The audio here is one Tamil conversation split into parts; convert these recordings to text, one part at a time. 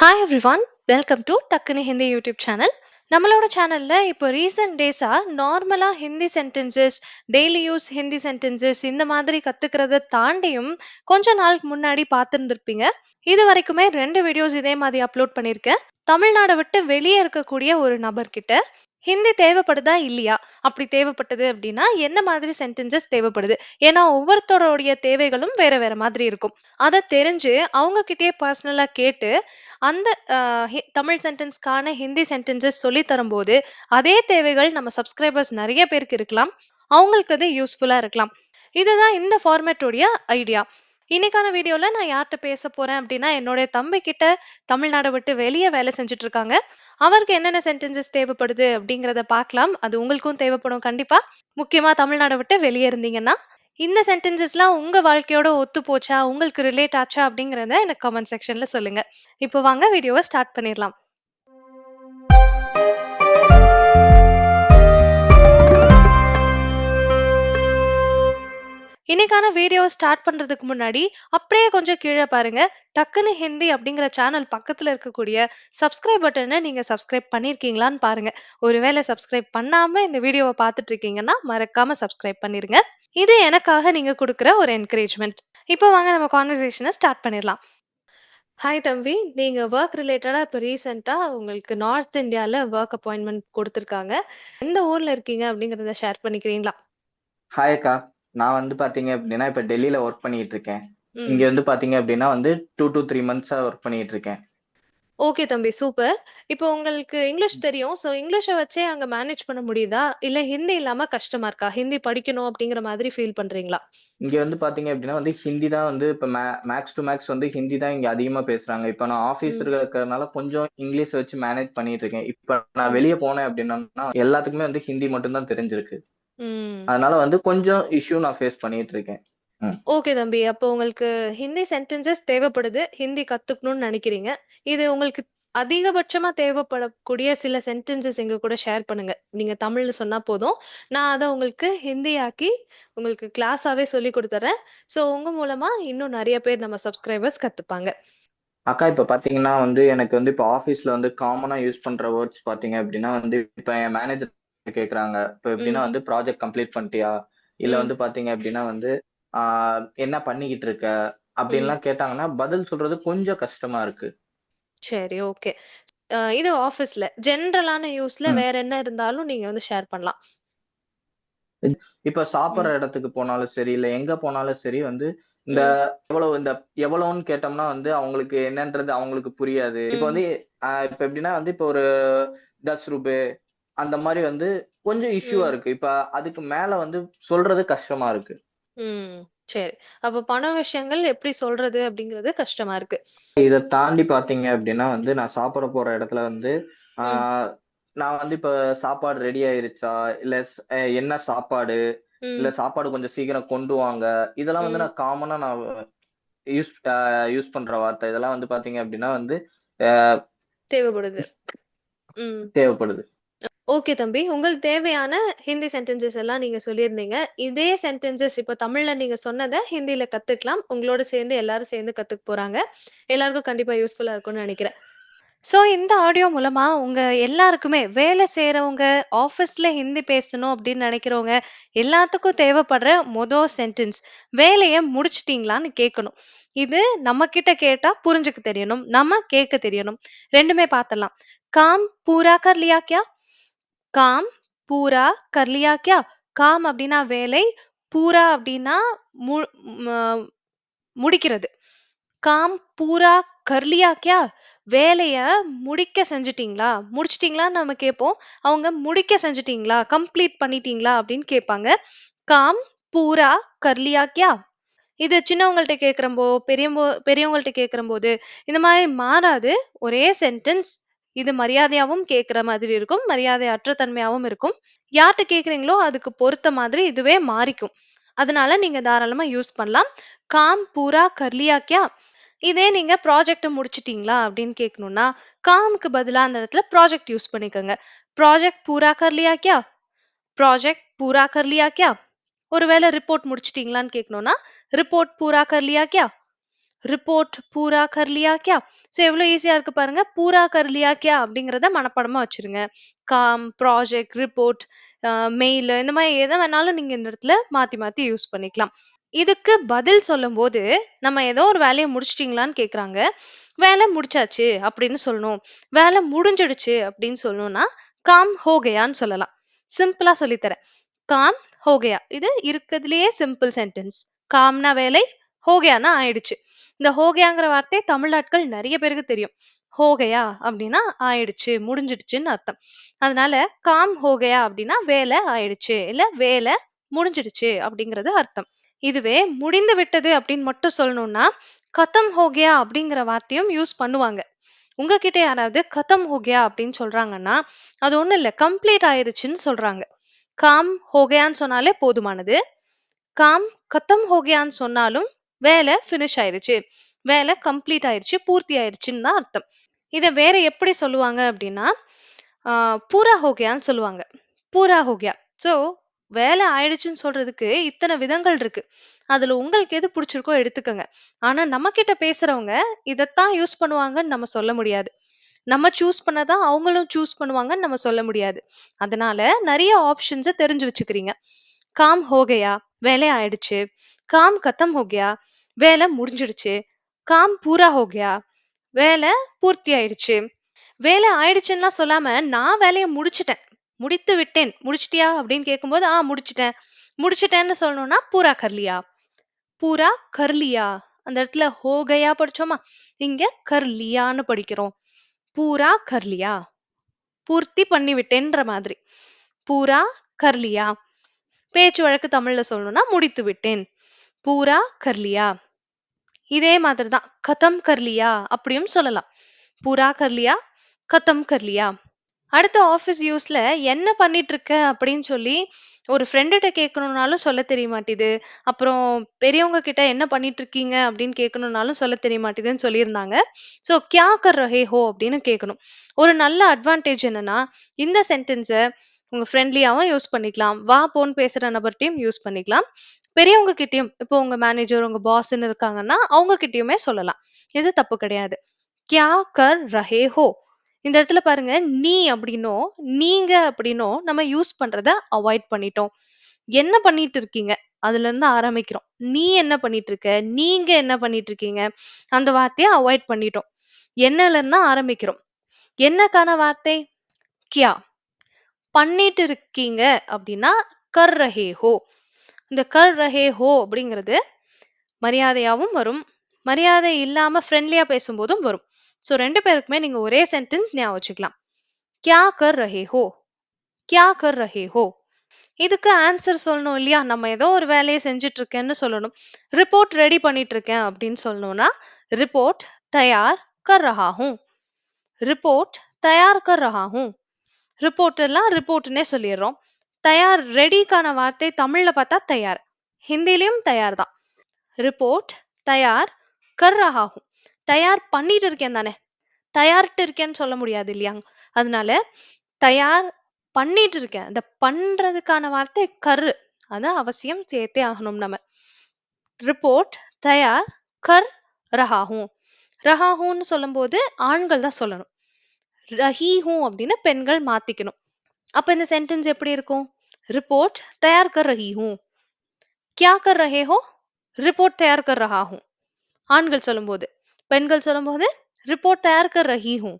Hi everyone welcome to Takkunu Hindi YouTube channel நம்மளோட சேனல்ல இப்போ ரீசெண்ட் டேஸா நார்மலா Hindi sentences daily use Hindi sentences இந்த மாதிரி கற்றுக்கிறத தாண்டியும் கொஞ்ச நாளுக்கு முன்னாடி பார்த்துருந்துருப்பீங்க. இது வரைக்குமே ரெண்டு வீடியோஸ் இதே மாதிரி அப்லோட் பண்ணியிருக்கேன். தமிழ்நாடை விட்டு வெளியே இருக்கக்கூடிய ஒரு நபர்கிட்ட. ஹிந்தி தேவைப்படுதா? இல்லையா? அப்படி தேவைப்பட்டது அப்படின்னா என்ன மாதிரி சென்டென்சஸ் தேவைப்படுது? ஏன்னா ஒவ்வொருத்தரோடைய தேவைகளும் வேற வேற மாதிரி இருக்கும். அதை தெரிஞ்சு அவங்க கிட்டயே பர்சனலா கேட்டு அந்த ஹி- தமிழ் சென்டென்ஸ்க்கான ஹிந்தி சென்டென்சஸ் சொல்லி தரும்போது அதே தேவைகள் நம்ம சப்ஸ்கிரைபர்ஸ் நிறைய பேருக்கு இருக்கலாம். அவங்களுக்கு அது யூஸ்ஃபுல்லா இருக்கலாம். இதுதான் இந்த ஃபார்மேட்டோடைய ஐடியா இன்னைக்கான வீடியோல நான் யார்கிட்ட பேச போறேன் அப்படின்னா என்னுடைய தம்பி கிட்ட தமிழ்நாட விட்டு வெளியே வேலை செஞ்சுட்டு இருக்காங்க. அவருக்கு என்னென்ன சென்டென்சஸ் தேவைப்படுது அப்படிங்கறத பார்க்கலாம். அது உங்களுக்கும் தேவைப்படும் கண்டிப்பா. முக்கியமா தமிழ்நாடை விட்டு வெளியே இருந்தீங்கன்னா இந்த சென்டென்சஸ்லாம் உங்க வாழ்க்கையோட ஒத்து போச்சா? உங்களுக்கு ரிலேட் ஆச்சா? அப்படிங்கறத எனக்கு கமெண்ட் செக்ஷன்ல சொல்லுங்க. இப்போ வாங்க வீடியோவை ஸ்டார்ட் பண்ணிடலாம். இன்னைக்கான வீடியோவை ஸ்டார்ட் பண்றதுக்கு முன்னாடி அப்படியே கொஞ்சம் கீழே பாருங்க. டக்குனு ஹிந்தி அப்படிங்கிற சேனல் பக்கத்துல இருக்கக்கூடிய சப்ஸ்கிரைப் பட்டனை நீங்க சப்ஸ்கிரைப் பண்ணிருக்கீங்களான்னு பாருங்க. ஒருவேளை சப்ஸ்கிரைப் பண்ணாம இந்த வீடியோவை பார்த்துட்டு இருக்கீங்கன்னா மறக்காம சப்ஸ்கிரைப் பண்ணிருங்க. இது எனக்காக நீங்க கொடுக்குற ஒரு என்கரேஜ்மெண்ட் இப்போ வாங்க நம்ம கான்வர்சேஷனை ஸ்டார்ட் பண்ணிடலாம். ஹாய் தம்பி நீங்க ஒர்க் ரிலேட்டடா இப்போ ரீசெண்டா உங்களுக்கு நார்த் இந்தியால ஒர்க் அப்பாயின்மெண்ட் கொடுத்துருக்காங்க. எந்த ஊர்ல இருக்கீங்க அப்படிங்கறத ஷேர் பண்ணிக்கிறீங்களா? ஹாய் அக்கா. நான் வந்து பாத்தீங்க அப்படின்னா இப்ப டெல்லியில ஒர்க் பண்ணிட்டு இருக்கேன் இங்க வந்து பாத்தீங்க அப்படின்னா வந்து டூ டு த்ரீ மந்த்ஸா ஒர்க் பண்ணிட்டு இருக்கேன் ஓகே தம்பி. சூப்பர் இப்போ உங்களுக்கு இங்கிலீஷ் தெரியும். ஸோ இங்கிலீஷை வச்சே அங்க மேனேஜ் பண்ண முடியுதா? இல்ல ஹிந்தி இல்லாம கஷ்டமா இருக்கா? ஹிந்தி படிக்கணும் அப்படிங்கிற மாதிரி ஃபீல் பண்றீங்களா? இங்க வந்து பாத்தீங்க அப்படின்னா வந்து ஹிந்தி தான் வந்து இப்ப மேக்ஸ் டு மேக்ஸ் வந்து ஹிந்தி தான் இங்க அதிகமா பேசுறாங்க. இப்ப நான் ஆபீஸ் ம். இருக்கிறதுனால கொஞ்சம் இங்கிலீஷ் வச்சு மேனேஜ் பண்ணிட்டு இருக்கேன் இப்ப நான் வெளியே போனேன் அப்படின்னா எல்லாத்துக்குமே வந்து ஹிந்தி மட்டும் தான் தெரிஞ்சிருக்கு. அதனால வந்து கொஞ்சம் இஷ்யூ நான் ஃபேஸ் பண்ணிட்டு இருக்கேன். ஓகே தம்பி அப்போ உங்களுக்கு ஹிந்தி சென்டென்சஸ் தேவைப்படுது. ஹிந்தி கத்துக்கணும்னு நினைக்கிறீங்க. இது உங்களுக்கு அதிகபட்சமா தேவைப்படக்கூடிய சில சென்டென்சஸ் எங்க கூட ஷேர் பண்ணுங்க. நீங்க தமிழ்ல சொன்னா போதும். நான் அதை உங்களுக்கு ஹிந்தி ஆக்கி உங்களுக்கு கிளாஸாவே சொல்லி கொடுத்துறேன். ஸோ உங்க மூலமா இன்னும் நிறைய பேர் நம்ம சப்ஸ்கிரைபர்ஸ் கத்துப்பாங்க. அக்கா இப்ப பாத்தீங்கன்னா வந்து எனக்கு வந்து இப்ப ஆபீஸ்ல வந்து காமனா யூஸ் பண்ற வேர்ட்ஸ் பாத்தீங்க அப்படின்னா வந்து இப்ப என் மேனேஜர் கேக்குறாங்க. இப்ப எப்படின்னா வந்து ப்ராஜெக்ட் கம்ப்ளீட் பண்ணிட்டியா? இல்ல வந்து பாத்தீங்க அப்படின்னா வந்து ஆஹ் என்ன பண்ணிக்கிட்டு இருக்க? அப்படின்லாம் கேட்டாங்கன்னா பதில் சொல்றது கொஞ்சம் கஷ்டமா இருக்கு. சரி ஓகே. இது ஆஃபீஸ்ல ஜென்ரலான யூஸ்ல ம். வேற என்ன இருந்தாலும் நீங்க வந்து ஷேர் பண்ணலாம். இப்ப சாப்பிடுற ம். இடத்துக்கு போனாலும் சரி இல்ல எங்க போனாலும் சரி வந்து இந்த ம். எவ்வளவு இந்த எவ்வளவுன்னு கேட்டோம்னா வந்து அவங்களுக்கு என்னன்றது அவங்களுக்கு புரியாது. இப்ப ம். வந்து ஆஹ் இப்ப எப்படின்னா வந்து இப்ப ஒரு தஸ் ரூபே அந்த மாதிரி வந்து கொஞ்சம் இஷ்யூவா இருக்கு. இப்ப அதுக்கு மேல வந்து சொல்றது கஷ்டமா இருக்கு. ம். சரி. அப்ப பண விஷயங்கள் எப்படி சொல்றது அப்படிங்கிறது கஷ்டமா இருக்கு. இதை தாண்டி பாத்தீங்க அப்படின்னா வந்து நான் சாப்பிட போற இடத்துல வந்து நான் வந்து இப்ப சாப்பாடு ரெடி ஆயிருச்சா? இல்ல என்ன சாப்பாடு? இல்ல சாப்பாடு கொஞ்சம் சீக்கிரம் கொண்டு வாங்க. இதெல்லாம் வந்து நான் காமனா நான் யூஸ் யூஸ் பண்ற வார்த்தை. இதெல்லாம் வந்து பாத்தீங்க அப்படின்னா வந்து தேவைப்படுது. தேவைப்படுது. ஓகே தம்பி. உங்களுக்கு தேவையான ஹிந்தி சென்டென்சஸ் எல்லாம் நீங்க சொல்லியிருந்தீங்க. இதே சென்டென்சஸ் இப்போ தமிழ்ல நீங்க சொன்னதை ஹிந்தியில கத்துக்கலாம். உங்களோட சேர்ந்து எல்லாரும் சேர்ந்து கத்துக்க போறாங்க. எல்லாருக்கும் கண்டிப்பா யூஸ்ஃபுல்லா இருக்கும்னு நினைக்கிறேன். ஸோ இந்த ஆடியோ மூலமா உங்க எல்லாருக்குமே வேலை செய்யறவங்க ஆஃபீஸ்ல ஹிந்தி பேசணும் அப்படின்னு நினைக்கிறவங்க எல்லாத்துக்கும் தேவைப்படுற மொதல் சென்டென்ஸ் வேலையை முடிச்சிட்டீங்களான்னு கேட்கணும். இது நம்ம கிட்ட கேட்டா புரிஞ்சுக்க தெரியணும். நம்ம கேட்க தெரியணும். ரெண்டுமே பார்த்தலாம் காம் பூரா கர் லியா கியா? காம் பூரா கர்லியா கியா? காம் அப்படின்னா வேலை பூரா அப்படின்னா மு- ம- முடிக்கிறது. காம் பூரா கர் லியா கியா? வேலைய முடிக்க செஞ்சுட்டீங்களா? முடிச்சிட்டீங்களான்னு நம்ம கேட்போம் அவங்க முடிக்க செஞ்சுட்டீங்களா? கம்ப்ளீட் பண்ணிட்டீங்களா அப்படின்னு கேட்பாங்க. காம் பூரா கர் லியா கியா? இது சின்னவங்கள்ட்ட கேட்குறம்போ பெரியம்போ பெரியவங்கள்ட்ட கேட்குறம்போது இந்த மாதிரி மாறாது. ஒரே சென்டென்ஸ் இது மரியாதையாவும் கேட்குற மாதிரி இருக்கும். மரியாதை அற்ற தன்மையாவும் இருக்கும். யார்கிட்ட கேட்குறீங்களோ அதுக்கு பொறுத்த மாதிரி இதுவே மாறிக்கும். அதனால நீங்க தாராளமா யூஸ் பண்ணலாம். காம் பூரா கர்லியா கியா? இதே நீங்க ப்ராஜெக்ட் முடிச்சிட்டீங்களா அப்படின்னு கேட்கணும்னா காம்க்கு பதிலா அந்த இடத்துல ப்ராஜெக்ட் யூஸ் பண்ணிக்கோங்க. ப்ராஜெக்ட் பூரா கர்லியா கியா? ப்ராஜெக்ட் பூரா கர்லியா கியா? ஒருவேளை ரிப்போர்ட் முடிச்சிட்டீங்களான்னு கேட்கணும்னா ரிப்போர்ட் பூரா கர்லியா கியா? ரிப்போர்ட் பூரா கர் லியா கியா? ஸோ எவ்வளோ ஈஸியாக இருக்கு பாருங்க. பூரா கர் லியா கியா அப்படிங்கிறத மனப்பாடமா வச்சிருங்க. காம் ப்ராஜெக்ட் ரிப்போர்ட் மெயில் இந்த மாதிரி எதை வேணாலும் நீங்க இந்த இடத்துல மாற்றி மாற்றி யூஸ் பண்ணிக்கலாம். இதுக்கு பதில் சொல்லும்போது நம்ம ஏதோ ஒரு வேலையை முடிச்சிட்டிங்களான்னு கேட்குறாங்க வேலை முடிச்சாச்சு அப்படின்னு சொல்லணும். வேலை முடிஞ்சிடுச்சு அப்படின்னு சொல்லணும்னா காம் ஹோகையான்னு சொல்லலாம். சிம்பிளா சொல்லித்தரேன். காம் ஹோகையா. இது இருக்கிறதுலயே சிம்பிள் சென்டென்ஸ் காம்னா வேலை ஹோகையானா ஆயிடுச்சு. இந்த ஹோகையாங்கிற வார்த்தை தமிழ்நாட்கள் நிறைய பேருக்கு தெரியும். ஹோகையா அப்படின்னா ஆயிடுச்சு முடிஞ்சிடுச்சுன்னு அர்த்தம். அதனால காம் ஹோகையா அப்படின்னா வேலை ஆயிடுச்சு இல்ல வேலை முடிஞ்சிடுச்சு அப்படிங்கிறது அர்த்தம். இதுவே முடிந்து விட்டது அப்படின்னு மட்டும் சொல்லணும்னா கதம் ஹோகையா அப்படிங்கிற வார்த்தையும் யூஸ் பண்ணுவாங்க. உங்ககிட்ட யாராவது கதம் ஹோகையா அப்படின்னு சொல்றாங்கன்னா அது ஒண்ணும் இல்ல கம்ப்ளீட் ஆயிருச்சுன்னு சொல்றாங்க. காம் ஹோகையான்னு சொன்னாலே போதுமானது. காம் கத்தம் ஹோகையான்னு சொன்னாலும் வேலை ஃபினிஷ் ஆயிருச்சு. வேலை கம்ப்ளீட் ஆயிருச்சு பூர்த்தி ஆயிருச்சுன்னு தான் அர்த்தம். இதை வேற எப்படி சொல்லுவாங்க அப்படின்னா ஆஹ் பூரா ஹோகியான்னு சொல்லுவாங்க. பூரா ஹோகியா. ஸோ வேலை ஆயிடுச்சுன்னு சொல்றதுக்கு இத்தனை விதங்கள் இருக்கு. அதுல உங்களுக்கு எது பிடிச்சிருக்கோ எடுத்துக்கோங்க. ஆனா நம்ம கிட்ட பேசுறவங்க இதைத்தான் யூஸ் பண்ணுவாங்கன்னு நம்ம சொல்ல முடியாது. நம்ம சூஸ் பண்ணதான் அவங்களும் சூஸ் பண்ணுவாங்கன்னு நம்ம சொல்ல முடியாது. அதனால நிறைய ஆப்ஷன்ஸை தெரிஞ்சு வச்சுக்கிறீங்க. காம் ஹோகையா வேலை ஆயிடுச்சு. காம் கத்தம் ஹோகையா வேலை முடிஞ்சிடுச்சு. காம் பூரா ஹோகையா வேலை பூர்த்தி ஆயிடுச்சு. வேலை ஆயிடுச்சுன்னா சொல்லாம நான் வேலையை முடிச்சிட்டேன். முடித்து விட்டேன். முடிச்சிட்டியா அப்படின்னு கேட்கும்போது ஆ முடிச்சிட்டேன். முடிச்சிட்டேன்னு சொல்லணும்னா பூரா கர்லியா. பூரா கர்லியா. அந்த இடத்துல ஹோகையா படிச்சோமா? இங்க கர்லியான்னு படிக்கிறோம். பூரா கர்லியா. பூர்த்தி பண்ணி விட்டேன்ற மாதிரி. பூரா கர்லியா. பேச்சு வழக்கு தமிழ்ல சொல்லணும்னா முடித்து விட்டேன். பூரா கர்லியா. இதே மாதிரி தான் கதம் கர்லியா அப்படியும் சொல்லலாம். பூரா கர்லியா கதம் கர்லியா. அடுத்த ஆஃபீஸ் யூஸ்ல என்ன பண்ணிட்டு இருக்க அப்படின்னு சொல்லி ஒரு ஃப்ரெண்டுகிட்ட கேட்கணும்னாலும் சொல்ல தெரிய மாட்டேது அப்புறம் பெரியவங்க கிட்ட என்ன பண்ணிட்டு இருக்கீங்க அப்படின்னு கேட்கணும்னாலும் சொல்ல தெரிய மாட்டேதுன்னு சொல்லியிருந்தாங்க. ஸோ கியா கர் ரஹே ஹோ அப்படின்னு கேட்கணும். ஒரு நல்ல அட்வான்டேஜ் என்னன்னா இந்த சென்டென்ஸை உங்க ஃப்ரெண்ட்லியாவும் யூஸ் பண்ணிக்கலாம். வா போன்னு பேசுற நபர்கிட்டையும் யூஸ் பண்ணிக்கலாம். பெரியவங்க கிட்டேயும் இப்போ உங்க மேனேஜர் உங்க பாஸ்ன்னு இருக்காங்கன்னா அவங்க கிட்டேயுமே சொல்லலாம். இது தப்பு கிடையாது. கியா கர் ரஹே ஹோ. இந்த இடத்துல பாருங்க நீ அப்படின்னோ நீங்க அப்படின்னோ நம்ம யூஸ் பண்றத அவாய்ட் பண்ணிட்டோம். என்ன பண்ணிட்டு இருக்கீங்க? அதுல இருந்து ஆரம்பிக்கிறோம். நீ என்ன பண்ணிட்டு இருக்க? நீங்க என்ன பண்ணிட்டு இருக்கீங்க? அந்த வார்த்தையை அவாய்ட் பண்ணிட்டோம். என்னல இருந்து ஆரம்பிக்கிறோம். என்னக்கான வார்த்தை? கியா. பண்ணிட்டு இருக்கீங்க அப்படின்னா கர் ரஹே ஹோ இந்த கர் ரஹே ஹோ அப்படிங்கிறது மரியாதையாகவும் வரும். மரியாதை இல்லாம ஃப்ரெண்ட்லியா பேசும்போதும் வரும். ஸோ ரெண்டு பேருக்குமே நீங்க ஒரே சென்டென்ஸ் ஞாபகம் வச்சுக்கலாம். கியா கர் ரஹே ஹோ கியா கர் ரஹே ஹோ இதுக்கு ஆன்சர் சொல்லணும் இல்லையா? நம்ம ஏதோ ஒரு வேலையை செஞ்சுட்டு இருக்கேன்னு சொல்லணும். ரிப்போர்ட் ரெடி பண்ணிட்டு இருக்கேன் அப்படின்னு சொல்லணும்னா ரிப்போர்ட் தயார் கர் ரஹா ஹூ ரிப்போர்ட் தயார் கர் ரஹா ஹூ ரிப்போர்ட்டெல்லாம் ரிப்போர்ட்னே சொல்லிடுறோம். தயார் ரெடிக்கான வார்த்தை தமிழ்ல பார்த்தா தயார். ஹிந்திலையும் தயார் தான். ரிப்போர்ட் தயார் கர் ரஹா தயார் பண்ணிட்டு இருக்கேன் தானே? தயார்ட்டு இருக்கேன்னு சொல்ல முடியாது இல்லையாங்க அதனால தயார் பண்ணிட்டு இருக்கேன். இந்த பண்றதுக்கான வார்த்தை கரு. அது அவசியம் சேர்த்தே ஆகணும் நம்ம. ரிப்போர்ட் தயார் கர் ரஹாகும் ரஹாகும்னு சொல்லும்போது ஆண்கள் தான் சொல்லணும். ரஹீஹூ அப்படின்னு பெண்கள் மாத்திக்கணும். அப்ப இந்த சென்டென்ஸ் எப்படி இருக்கும்? ரிப்போர்ட் தயார் கர் ரஹி ஹூ. கியா கர் ரஹே ஹோ ரிப்போர்ட் தயார் கர் ரஹா ஹூ ஆண்கள் சொல்லும்போது. பெண்கள் சொல்லும்போது ரிப்போர்ட் தயார் கர் ரஹி ஹூ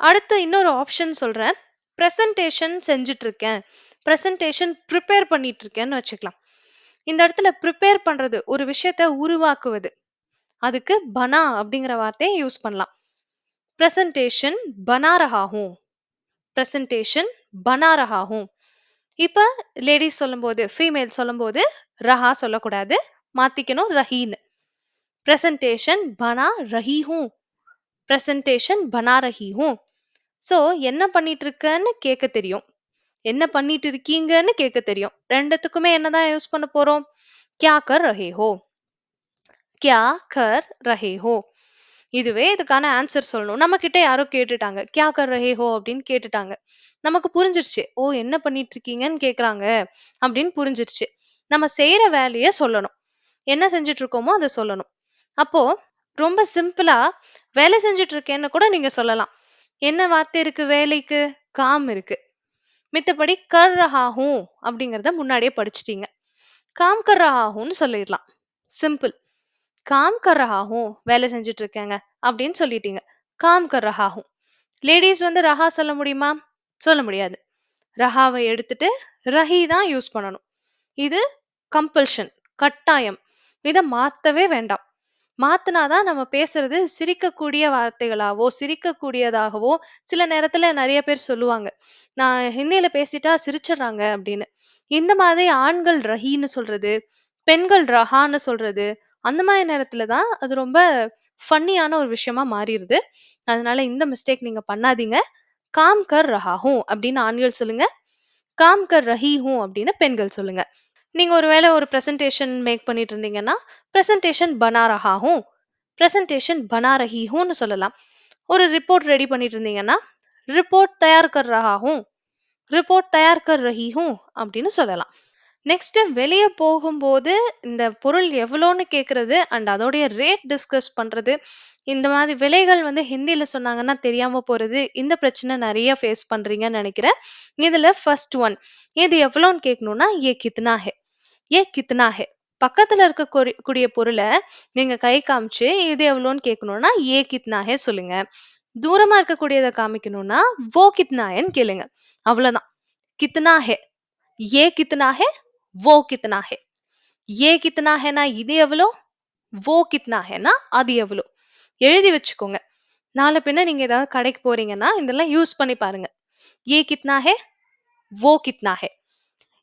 அடுத்து இன்னொரு ஆப்ஷன் சொல்றேன். ப்ரெசன்டேஷன் செஞ்சுட்டு இருக்கேன் ப்ரெசன்டேஷன் ப்ரிப்பேர் பண்ணிட்டு இருக்கேன்னு வச்சுக்கலாம். இந்த இடத்துல ப்ரிப்பேர் பண்றது ஒரு விஷயத்த உருவாக்குவது. அதுக்கு பனா அப்படிங்கிற வார்த்தையை யூஸ் பண்ணலாம். ப்ரெசன்டேஷன் பனா ரஹா ப்ரெசன்டேஷன் பனா ரஹா ஹூ இப்போ லேடிஸ் சொல்லும்போது ஃபீமேல் சொல்லும்போது ரஹா சொல்லக்கூடாது மாத்திக்கணும் ரஹீன்னு ப்ரெசன்டேஷன் பனா ரஹி ஹூ ப்ரெசன்டேஷன் பனா ரஹி ஹூ ஸோ என்ன பண்ணிட்டு இருக்கன்னு கேட்க தெரியும். என்ன பண்ணிட்டு இருக்கீங்கன்னு கேட்க தெரியும். ரெண்டுத்துக்குமே என்னதான் யூஸ் பண்ண போறோம்? கியா கர் ரஹே ஹோ கியா கர் ரஹே ஹோ இதுவே இதுக்கான ஆன்சர் சொல்லணும். நம்ம கிட்ட யாரோ கேட்டுட்டாங்க. கியா கர் ரஹே ஹோ அப்படின்னு கேட்டுட்டாங்க. நமக்கு புரிஞ்சிருச்சு. ஓ என்ன பண்ணிட்டு இருக்கீங்கன்னு கேக்குறாங்க அப்படின்னு புரிஞ்சிருச்சு. நம்ம செய்யற வேலையை சொல்லணும். என்ன செஞ்சுட்டு இருக்கோமோ அதை சொல்லணும். அப்போ ரொம்ப சிம்பிளா வேலை செஞ்சுட்டு இருக்கேன்னு கூட நீங்க சொல்லலாம். என்ன வார்த்தை இருக்கு? வேலைக்கு? காம் இருக்கு. மித்தபடி கர் ரஹா ஹூ முன்னாடியே படிச்சிட்டீங்க. காம் கர் ரஹா சொல்லிடலாம். சிம்பிள் காம் கர் ரஹா வேலை செஞ்சுட்டு இருக்கேங்க அப்படின்னு சொல்லிட்டீங்க. காம் கர் ரஹா லேடிஸ் வந்து ரஹா சொல்ல முடியுமா? சொல்ல முடியாது. ரஹாவை எடுத்துட்டு ரஹி தான் யூஸ் பண்ணணும். இது கம்பல்ஷன் கட்டாயம். இதை மாத்தவே வேண்டாம். மாத்துனாதான் நம்ம பேசுறது சிரிக்கக்கூடிய வார்த்தைகளாவோ சிரிக்கக்கூடியதாகவோ சில நேரத்துல நிறைய பேர் சொல்லுவாங்க. நான் ஹிந்தியில பேசிட்டா சிரிச்சிடுறாங்க அப்படின்னு. இந்த மாதிரி ஆண்கள் ரஹின்னு சொல்றது பெண்கள் ரஹான்னு சொல்றது அந்த மாதிரி நேரத்துல தான் அது ரொம்ப ஃபன்னியான ஒரு விஷயமா மாறிடுது. அதனால இந்த மிஸ்டேக் நீங்க பண்ணாதீங்க. காம் கர் ரஹா ஹூ அப்படின்னு ஆண்கள் சொல்லுங்க. காம் கர் ரஹி ஹூ அப்படின்னு பெண்கள் சொல்லுங்க. நீங்க ஒருவேளை ஒரு பிரசன்டேஷன் மேக் பண்ணிட்டு இருந்தீங்கன்னா பிரசன்டேஷன் பனா ரஹா ஹூ பிரசன்டேஷன் பனா ரஹி ஹூன்னு சொல்லலாம். ஒரு ரிப்போர்ட் ரெடி பண்ணிட்டு இருந்தீங்கன்னா ரிப்போர்ட் தயார் கர் ரஹா ஹூ ரிப்போர்ட் தயார் கர் ரஹி ஹூ அப்படின்னு சொல்லலாம். நெக்ஸ்ட்டு வெளியே போகும்போது இந்த பொருள் எவ்வளோன்னு கேட்கறது அண்ட் அதோடைய ரேட் டிஸ்கஸ் பண்றது. இந்த மாதிரி விலைகள் வந்து ஹிந்தியில சொன்னாங்கன்னா தெரியாம போறது. இந்த பிரச்சனை நிறைய ஃபேஸ் பண்றீங்கன்னு நினைக்கிறேன். இதுல ஃபர்ஸ்ட் ஒன் இது எவ்வளோன்னு கேட்கணும்னா ஏ கித்னா ஹே ஏ கித்னா ஹே. பக்கத்துல இருக்க கூடிய பொருளை நீங்க கை காமிச்சு இது எவ்வளோன்னு கேட்கணும்னா ஏ கித்னா ஹே சொல்லுங்க. தூரமா இருக்கக்கூடியதை காமிக்கணும்னா வோ கித்னா ஹேன்னு கேளுங்க. அவ்வளவுதான். கித்னா ஹே ஏ கித்னா ஹே वो कितना है ये कितना है ना இது எவ்வளோ वो कितना है ना அது எவ்வளோ எழுதி வச்சுக்கோங்க நாளை பின்ன நீங்க ஏதாவது கடைக்கு போறீங்கன்னா இதெல்லாம் யூஸ் பண்ணி பாருங்க ये कितना है वो कितना है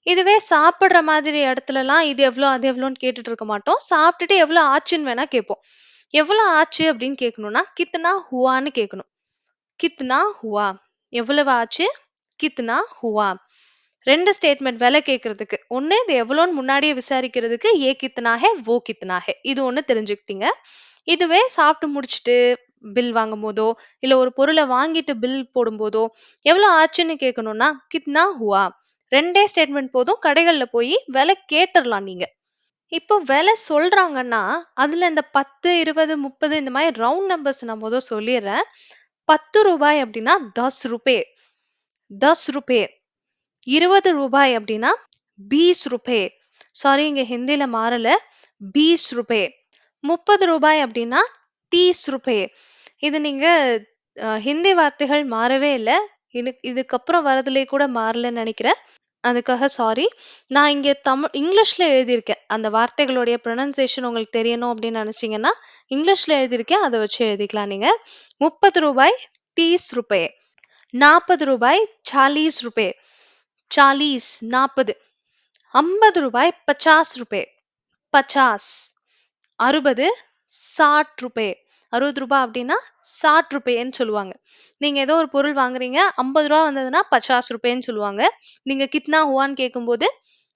இதுவே சாப்பிடுற மாதிரி இடத்துலலாம் இது எவ்வளோ அது எவ்வளோன்னு கேட்டுட்டு இருக்க மாட்டோம் சாப்பிட்டுட்டு எவ்வளோ ஆச்சுன்னு வேணா கேட்போம் எவ்வளோ ஆச்சு அப்படின்னு கேட்கணும்னா கித்னா ஹுவான்னு கேட்கணும் கித்னா ஹுவா எவ்வளவு ஆச்சு கித்னா ஹுவா ரெண்டு ஸ்டேட்மெண்ட் விலை கேட்கறதுக்கு ஒன்று இது எவ்வளோன்னு முன்னாடியே விசாரிக்கிறதுக்கு ஏ கித்னா ஹே வோ ஹே இது ஒன்று தெரிஞ்சுக்கிட்டீங்க. இதுவே சாப்பிட்டு முடிச்சுட்டு பில் வாங்கும் போதோ இல்லை ஒரு பொருளை வாங்கிட்டு பில் போடும்போதோ எவ்வளோ ஆச்சுன்னு கேட்கணும்னா கித்னா ஹுவா. ரெண்டே ஸ்டேட்மெண்ட் போதும் கடைகளில் போய் விலை கேட்டுடலாம் நீங்கள் இப்போ விலை சொல்கிறாங்கன்னா அதில் இந்த பத்து இருபது முப்பது இந்த மாதிரி ரவுண்ட் நம்பர்ஸ் நான் முதல் சொல்லிடுறேன். பத்து ரூபாய் அப்படின்னா தஸ் ருபே. தஸ் ருபே. இருபது ரூபாய் அப்படின்னா பீஸ் ருபே. சாரி இங்க ஹிந்தில மாறல. பீஸ் ருபே. முப்பது ரூபாய் அப்படின்னா தீஸ் ருபே. இது நீங்க அஹ், ஹிந்தி வார்த்தைகள் மாறவே இல்லை. இது இதுக்கப்புறம் வரதுலே கூட மாறலன்னு நினைக்கிறேன். அதுக்காக சாரி நான் இங்கே தமிழ் இங்கிலீஷ்ல எழுதியிருக்கேன். அந்த வார்த்தைகளுடைய ப்ரொனன்சியேஷன் உங்களுக்கு தெரியணும் அப்படின்னு நினச்சிங்கன்னா இங்கிலீஷ்ல எழுதியிருக்கேன். அதை வச்சு எழுதிக்கலாம் நீங்கள் முப்பது ரூபாய் தீஸ் ருபே. நாற்பது ரூபாய் சாலீஸ் ருபே. சாலீஸ் நாற்பது ஐம்பது ரூபாய் பச்சாஸ் ரூபே பச்சாஸ் அறுபது சாட் ரூபே அறுபது ரூபாய் அப்படின்னா சாட் ரூபேன்னு சொல்லுவாங்க. நீங்க ஏதோ ஒரு பொருள் வாங்குறீங்க ஐம்பது ரூபா வந்ததுன்னா பச்சாஸ் ரூபேன்னு சொல்லுவாங்க. நீங்க கித்னா ஹுவான்னு கேட்கும்போது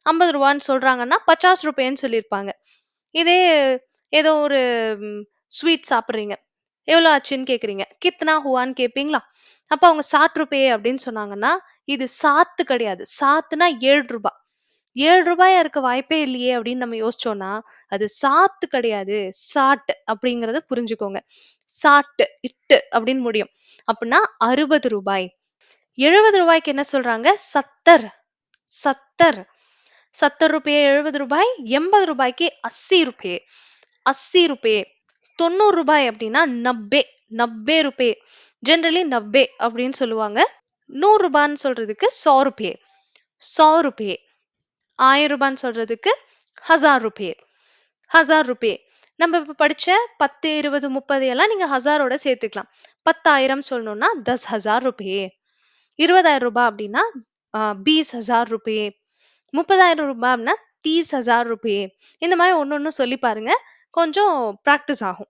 ஐம்பது ரூபான்னு சொல்றாங்கன்னா பச்சாஸ் ரூபேன்னு சொல்லியிருப்பாங்க. இதே ஏதோ ஒரு ஸ்வீட் சாப்பிட்றீங்க. எவ்வளோ ஆச்சுன்னு கேட்குறீங்க கித்னா ஹுவான்னு கேட்பீங்களா அப்போ அவங்க சாட் ரூபாயே அப்படின்னு சொன்னாங்கன்னா இது சாத்து கிடையாது. சாத்துனா ஏழு ரூபாய் ஏழு ரூபாயா இருக்க வாய்ப்பே இல்லையே அப்படின்னு நம்ம யோசிச்சோம்னா அது சாத்து கிடையாது. சாட் அப்படிங்கறத புரிஞ்சுக்கோங்க. சாட்டு இட்டு அப்படின்னு முடியும். அப்படின்னா அறுபது ரூபாய். எழுபது ரூபாய்க்கு என்ன சொல்றாங்க? சத்தர். சத்தர். சத்தர் ரூபாய் எழுபது ரூபாய் எண்பது ரூபாய்க்கு அஸ்ஸி ரூபாய் அஸ்ஸி ரூபாய் தொண்ணூறு ரூபாய் அப்படின்னா நப்பே நப்பே ரூபே. ஜென்ரலி நப்பே அப்படின்னு சொல்லுவாங்க. நூறு ரூபான்னு சொல்றதுக்கு சோ ரூபே. சோ ரூபே. ஆயிரம் ரூபான்னு சொல்றதுக்கு ஹசார் ரூபே. ஹசார் ரூபே. நம்ம இப்போ படித்த பத்து இருபது முப்பது எல்லாம் நீங்கள் ஹசாரோட சேர்த்துக்கலாம். பத்தாயிரம் சொல்லணும்னா தஸ் ஹசார் ருபே. இருபதாயிரம் ரூபாய் அப்படின்னா பீஸ் ஹசார் ரூபே. முப்பதாயிரம் ரூபாய் அப்படின்னா தீஸ் ஹசார் ரூபே. இந்த மாதிரி ஒன்று ஒன்று சொல்லி பாருங்க. கொஞ்சம் ப்ராக்டிஸ் ஆகும்.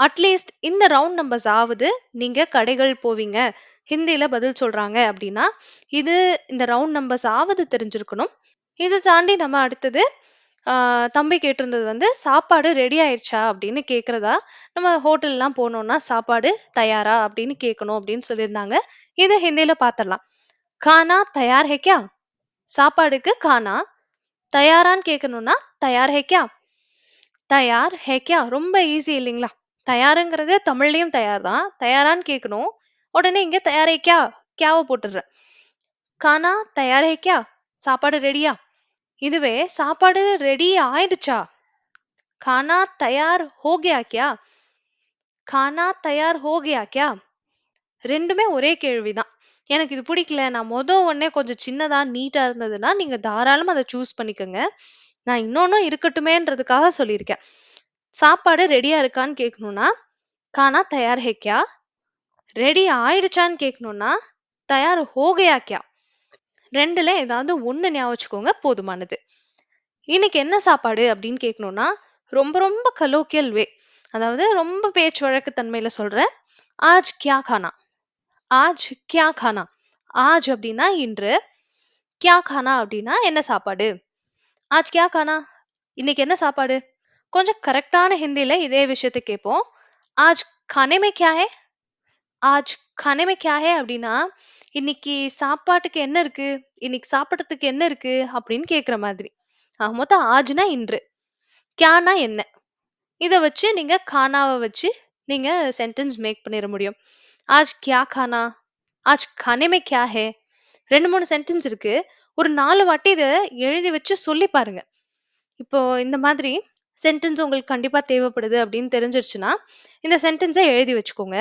அட்லீஸ்ட் இந்த ரவுண்ட் நம்பர்ஸ் ஆவது நீங்க கடைகள் போவீங்க. ஹிந்தியில பதில் சொல்றாங்க அப்படின்னா இது இந்த ரவுண்ட் நம்பர்ஸ் ஆவது தெரிஞ்சிருக்கணும். இதை தாண்டி நம்ம அடுத்தது தம்பி கேட்டிருந்தது வந்து சாப்பாடு ரெடி ஆயிடுச்சா அப்படின்னு கேட்குறதா? நம்ம ஹோட்டல்லாம் போனோம்னா சாப்பாடு தயாரா? அப்படின்னு கேட்கணும் அப்படின்னு சொல்லியிருந்தாங்க. இதை ஹிந்தியில பாத்திரலாம். கானா தயார் ஹே கியா? சாப்பாடுக்கு கானா தயாரான்னு கேட்கணும்னா தயார் ஹே கியா? தயார் ஹே கியா ரொம்ப ஈஸி இல்லைங்களா தயாருங்கிறது தமிழ்லயும் தயார் தான் தயாரான்னு கேட்கணும் உடனே இங்க தயாரே கியா கியாவை போட்டுடுறேன் கானா தயார் ஹே கியா சாப்பாடு ரெடியா இதுவே சாப்பாடு ரெடி ஆயிடுச்சா खाना तैयार हो गया क्या खाना तैयार हो गया क्या ரெண்டுமே ஒரே கேள்விதான் எனக்கு இது பிடிக்கல நான் மொத ஒன்னே கொஞ்சம் சின்னதா நீட்டா இருந்ததுன்னா நீங்க தாராளமா அதை சூஸ் பண்ணிக்கோங்க நான் இன்னொன்னும் இருக்கட்டுமேன்றதுக்காக சொல்லியிருக்கேன். சாப்பாடு ரெடியா இருக்கான்னு கேட்கணும்னா கானா தயார் ஹே கியா ரெடி ஆயிடுச்சான்னு கேட்கணும்னா தயார் ஹோ கயா கியா ரெண்டுல ஏதாவது ஒண்ணு ஞாபகம் வச்சுக்கோங்க போதுமானது. இன்னைக்கு என்ன சாப்பாடு அப்படின்னு கேட்கணும்னா ரொம்ப ரொம்ப கலோக்கியல் வே அதாவது ரொம்ப பேச்சு வழக்கு தன்மையில சொல்றேன் ஆஜ் கியா கானா ஆஜ் கியா கானா ஆஜ் அப்படின்னா இன்று கியா கானா அப்படின்னா என்ன சாப்பாடு? ஆஜ் கியா கானா இன்னைக்கு என்ன சாப்பாடு கொஞ்சம் கரெக்டான ஹிந்தில இதே விஷயத்த கேட்போம் ஆஜ் खाने में क्या है ஆஜ் खाने में क्या है அப்படின்னா இன்னைக்கு சாப்பாட்டுக்கு என்ன இருக்கு இன்னைக்கு சாப்பிடறதுக்கு என்ன இருக்கு அப்படின்னு கேக்குற மாதிரி ஆக மொத்தம் ஆஜ்னா இன்று கியானா என்ன இத வச்சு நீங்க கானாவை வச்சு நீங்க சென்டென்ஸ் மேக் பண்ணிட முடியும் ஆஜ் கியா கானா ஆஜ் खाने में क्या है ரெண்டு மூணு சென்டென்ஸ் இருக்கு ஒரு நாலு வாட்டி இதை எழுதி வச்சு சொல்லி பாருங்க. இப்போ இந்த மாதிரி சென்டென்ஸ் உங்களுக்கு கண்டிப்பா தேவைப்படுது அப்படின்னு தெரிஞ்சிருச்சுன்னா இந்த சென்டென்ஸை எழுதி வச்சுக்கோங்க.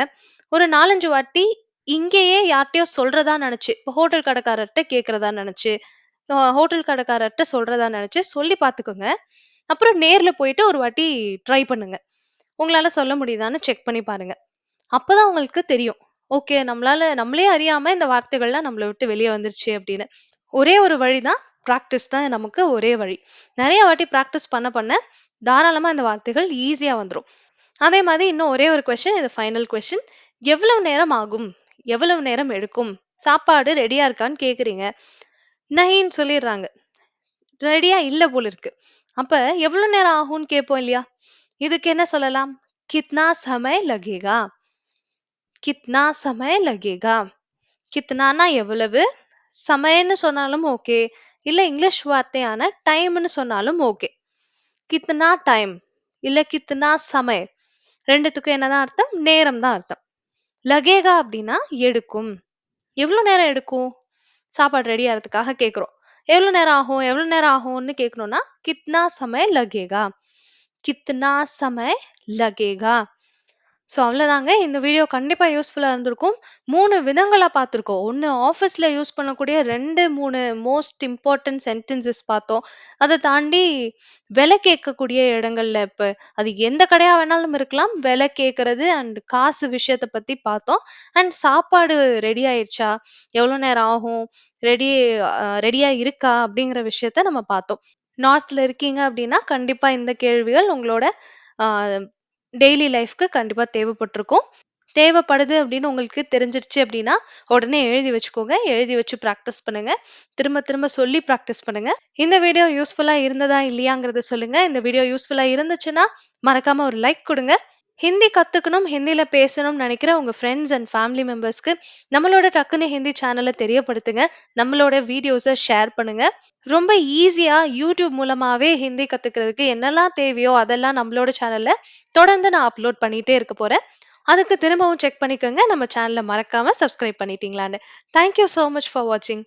ஒரு நாலஞ்சு வாட்டி இங்கேயே யார்கிட்டயோ சொல்றதா நினச்சி இப்போ ஹோட்டல் கடைக்காரர்கிட்ட கேட்குறதா நினச்சி ஹோட்டல் கடைக்காரர்கிட்ட சொல்றதா நினச்சி சொல்லி பார்த்துக்கோங்க அப்புறம் நேர்ல போயிட்டு ஒரு வாட்டி ட்ரை பண்ணுங்க. உங்களால சொல்ல முடியுதான்னு செக் பண்ணி பாருங்க. அப்பதான் உங்களுக்கு தெரியும். ஓகே நம்மளால நம்மளே அறியாம இந்த வார்த்தைகள்லாம் நம்மளை விட்டு வெளியே வந்துருச்சு அப்படின்னு. ஒரே ஒரு வழி தான் ப்ராக்டிஸ் தான் நமக்கு ஒரே வழி. நிறைய வாட்டி ப்ராக்டிஸ் பண்ண பண்ண தாராளமா இந்த வார்த்தைகள் ஈஸியா வந்துடும் அதே மாதிரி இன்னும் ஒரே ஒரு கொஷின் இது ஃபைனல் கொஸ்டின் எவ்வளவு நேரம் ஆகும்? எவ்வளவு நேரம் எடுக்கும்? சாப்பாடு ரெடியா இருக்கான்னு கேக்குறீங்க. நஹின்னு சொல்லிடுறாங்க. ரெடியா இல்ல போல இருக்கு. அப்ப எவ்வளவு நேரம் ஆகும்னு கேட்போம் இல்லையா? இதுக்கு என்ன சொல்லலாம்? கித்னா சமய லகேகா. கித்னா சமய லகேகா. கித்னானா எவ்வளவு? சமயன்னு சொன்னாலும் ஓகே இல்ல இங்கிலீஷ் வார்த்தையான டைம்னு சொன்னாலும் ஓகே கித்னா டைம் இல்ல கித்னா சமய ரெண்டுத்துக்கும் என்னதான் அர்த்தம்? நேரம் தான் அர்த்தம். லகேகா அப்படின்னா எடுக்கும். எவ்வளோ நேரம் எடுக்கும்? சாப்பாடு ரெடி ஆகிறதுக்காக கேட்குறோம். எவ்வளவு நேரம் ஆகும்? எவ்வளவு நேரம் ஆகும்னு கேட்கணும்னா கித்னா சமய லகேகா. கித்னா சமய லகேகா. ஸோ அவ்வளோதாங்க இந்த வீடியோ கண்டிப்பா யூஸ்ஃபுல்லா இருந்திருக்கும். மூணு விதங்களா பார்த்துருக்கோம். ஒன்று ஆஃபீஸ்ல யூஸ் பண்ணக்கூடிய ரெண்டு மூணு மோஸ்ட் இம்பார்ட்டன்ட் சென்டென்சஸ் பார்த்தோம். அதை தாண்டி விலை கேட்கக்கூடிய இடங்கள்ல இப்போ அது எந்த கடையா வேணாலும் இருக்கலாம். விலை கேட்கறது அண்ட் காசு விஷயத்த பத்தி பார்த்தோம். அண்ட் சாப்பாடு ரெடி ஆயிடுச்சா எவ்வளோ நேரம் ஆகும்? ரெடி ரெடியா இருக்கா? அப்படிங்கிற விஷயத்த நம்ம பார்த்தோம். நார்த்ல இருக்கீங்க அப்படின்னா கண்டிப்பா இந்த கேள்விகள் உங்களோட டெய்லி லைஃப்க்கு கண்டிப்பாக தேவைப்பட்டிருக்கும். தேவைப்படுது அப்படின்னு உங்களுக்கு தெரிஞ்சிருச்சு அப்படின்னா உடனே எழுதி வச்சுக்கோங்க. எழுதி வச்சு ப்ராக்டிஸ் பண்ணுங்க. திரும்ப திரும்ப சொல்லி ப்ராக்டிஸ் பண்ணுங்க. இந்த வீடியோ யூஸ்ஃபுல்லாக இருந்ததா இல்லையாங்கிறத சொல்லுங்க. இந்த வீடியோ யூஸ்ஃபுல்லாக இருந்துச்சுன்னா மறக்காம ஒரு லைக் கொடுங்க. ஹிந்தி கற்றுக்கணும் ஹிந்தியில் பேசணும்னு நினைக்கிற உங்கள் ஃப்ரெண்ட்ஸ் அண்ட் ஃபேமிலி மெம்பர்ஸ்க்கு நம்மளோட டக்குன்னு ஹிந்தி சேனலை தெரியப்படுத்துங்க. நம்மளோட வீடியோஸை ஷேர் பண்ணுங்க. ரொம்ப ஈஸியாக யூடியூப் மூலமாகவே ஹிந்தி கற்றுக்கிறதுக்கு என்னெல்லாம் தேவையோ அதெல்லாம் நம்மளோட சேனலில் தொடர்ந்து நான் அப்லோட் பண்ணிகிட்டே இருக்க போகிறேன் அதுக்கு திரும்பவும் செக் பண்ணிக்கோங்க. நம்ம சேனலை மறக்காமல் subscribe பண்ணிட்டீங்களான்னு. Thank you so much for வாட்சிங்